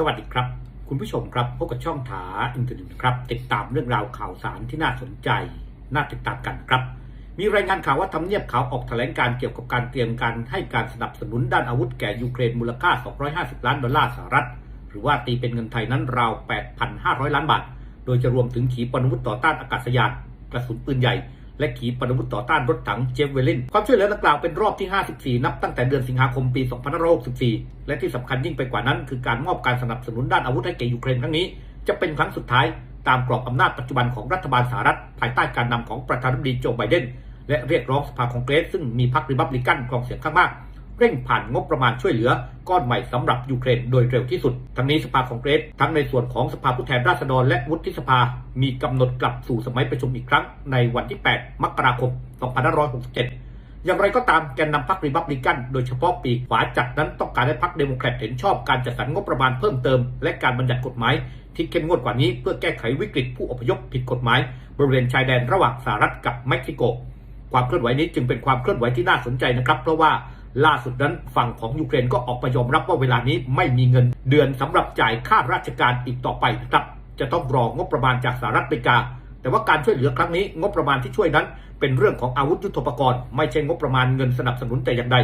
สวัสดีครับ คุณผู้ชมครับพบกับช่องถาอินเทอร์เน็ตครับ ติดตามเรื่องราวข่าวสารที่น่าสนใจ น่าติดตามกันครับ มีรายงานข่าวว่าทำเนียบขาวออกแถลงการเกี่ยวกับการเตรียมการให้การสนับสนุนด้านอาวุธแก่ยูเครนมูลค่า 250 ล้านดอลลาร์สหรัฐ หรือว่าตีเป็นเงินไทยนั้นราว 8,500 ล้านบาท โดยจะรวมถึงขีปนาวุธต่อต้านอากาศยานกระสุนปืนใหญ่ และขีปนาวุธต่อต้านรถถังเจฟเวลิน ความช่วยเหลือดังกล่าวเป็นรอบที่ 54 นับตั้งแต่เดือนสิงหาคมปี 2564 และที่สำคัญยิ่งไปกว่านั้นคือการมอบการสนับสนุนด้านอาวุธให้แก่ยูเครนครั้งนี้ จะเป็นครั้งสุดท้ายตามกรอบอำนาจปัจจุบันของรัฐบาลสหรัฐ ภายใต้การนำของประธานาธิบดีโจไบเดนและเรียกร้องสภาคองเกรสซึ่งมีพรรคริพับลิกันครองเสียงข้างมาก เร่งผ่านงบประมาณช่วยเหลือ ก้อนใหม่สำหรับยูเครนโดยเร็วที่สุด ทั้งนี้สภาคองเกรสทั้งในส่วนของสภาผู้แทนราษฎรและวุฒิสภา มีกำหนดกลับสู่สมัยประชุมอีกครั้ง ในวันที่ 8 มกราคม 2567อย่างไรก็ตามแกนนำพรรครีพับลิกันโดยเฉพาะปีขวาจัดนั้นต้องการให้พรรคเดโมแครตเห็นชอบการจัดสรรงบประมาณเพิ่มเติม และการบัญญัติกฎหมาย ที่เข้มงวดกว่านี้เพื่อแก้ไขวิกฤตผู้อพยพผิดกฎหมาย บริเวณชายแดนระหว่างสหรัฐกับเม็กซิโก ความเคลื่อนไหวนี้จึงเป็นความเคลื่อนไหวที่น่าสนใจนะครับ เพราะว่า ล่าสุดนั้นฝั่งของยูเครนก็ออกมายอมรับว่าเวลานี้ไม่มีเงินเดือนสำหรับจ่ายค่าราชการอีกต่อไปนะครับจะต้องรองบประมาณจากสหรัฐอเมริกา แต่ว่าการช่วยเหลือครั้งนี้งบประมาณที่ช่วยนั้น เป็นเรื่องของอาวุธยุทโธปกรณ์ ไม่ใช่งบประมาณเงินสนับสนุนแต่อย่างใด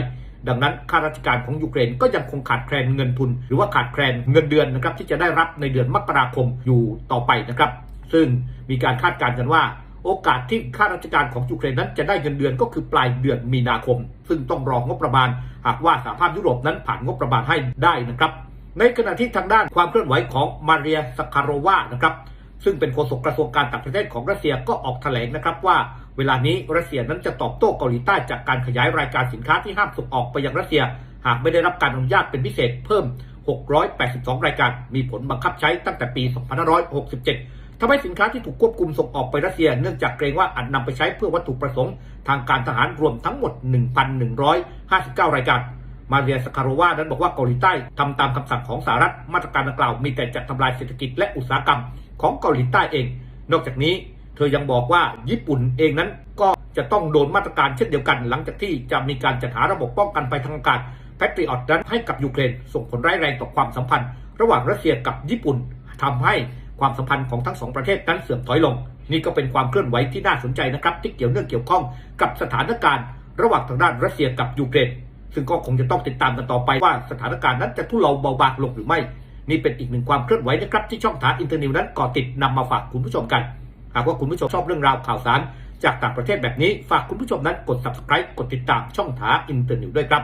ดังนั้นข้าราชการของยูเครนก็ยังคงขาดแคลนเงินทุน หรือว่าขาดแคลนเงินเดือนนะครับที่จะได้รับในเดือนมกราคมอยู่ต่อไปนะครับ ซึ่งมีการคาดการณ์กันว่า โอกาสที่ข้าราชการของยูเครนนั้นจะได้เงินเดือนก็คือปลายเดือนมีนาคม ซึ่งต้องรองบประมาณ หากว่าสหภาพยุโรปนั้นผ่านงบประมาณให้ได้นะครับ ในขณะที่ทางด้านความเคลื่อนไหวของมาเรียสคารโรวานะครับซึ่งเป็นโฆษกกระทรวงการต่างประเทศของรัสเซียก็ออกแถลงนะครับว่า เวลานี้รัสเซียนั้นจะตอบโต้เกาหลีใต้จากการขยายรายการสินค้าที่ห้ามส่งออกไปยังรัสเซีย หากไม่ได้รับการอนุญาตเป็นพิเศษเพิ่ม 682 รายการมีผลบังคับใช้ตั้งแต่ปี 2567 ทำให้สินค้าที่ถูกควบคุมส่งออกไปรัสเซีย เนื่องจากเกรงว่าอาจนำไปใช้เพื่อวัตถุประสงค์ทางการทหารรวมทั้งหมด 1,159 รายการ มาเรียสคารวานั้นบอกว่าเกาหลีใต้ทำตามคำสั่งของสหรัฐมาตรการดังกล่าวมีแต่จะทำลายเศรษฐกิจและอุตสาหกรรมของเกาหลีใต้เอง นอกจากนี้ เธอยังบอกว่าญี่ปุ่นเองนั้นก็จะต้องโดนมาตรการเช่นเดียวกัน หลังจากที่จะมีการจัดหาระบบป้องกันภัยทางอากาศแพตริออตนั้นให้กับยูเครนส่งผลร้ายแรงต่อความสัมพันธ์ ระหว่างรัสเซียกับญี่ปุ่นทำให้ ความสัมพันธ์ของทั้งสองประเทศนั้นเสื่อมถอยลง นี่ก็เป็นความเคลื่อนไหวที่น่าสนใจนะครับที่เกี่ยวเนื่องเกี่ยวข้องกับสถานการณ์ ระหว่างทางด้านรัสเซียกับยูเครนซึ่งก็คงจะต้องติดตามกันต่อไปว่าสถานการณ์นั้นจะทุเลาเบาบางลงหรือไม่ นี่เป็นอีกหนึ่งความเคลื่อนไหวนะครับที่ช่องทางอินเทอร์เน็ตนั้นก่อติดนำมาฝากคุณผู้ชมกัน หากว่าคุณผู้ชมชอบเรื่องราวข่าวสาร จากต่างประเทศแบบนี้ฝากคุณผู้ชมนั้นกด subscribe กดติดตามช่องทางอินเทอร์เน็ตด้วยครับ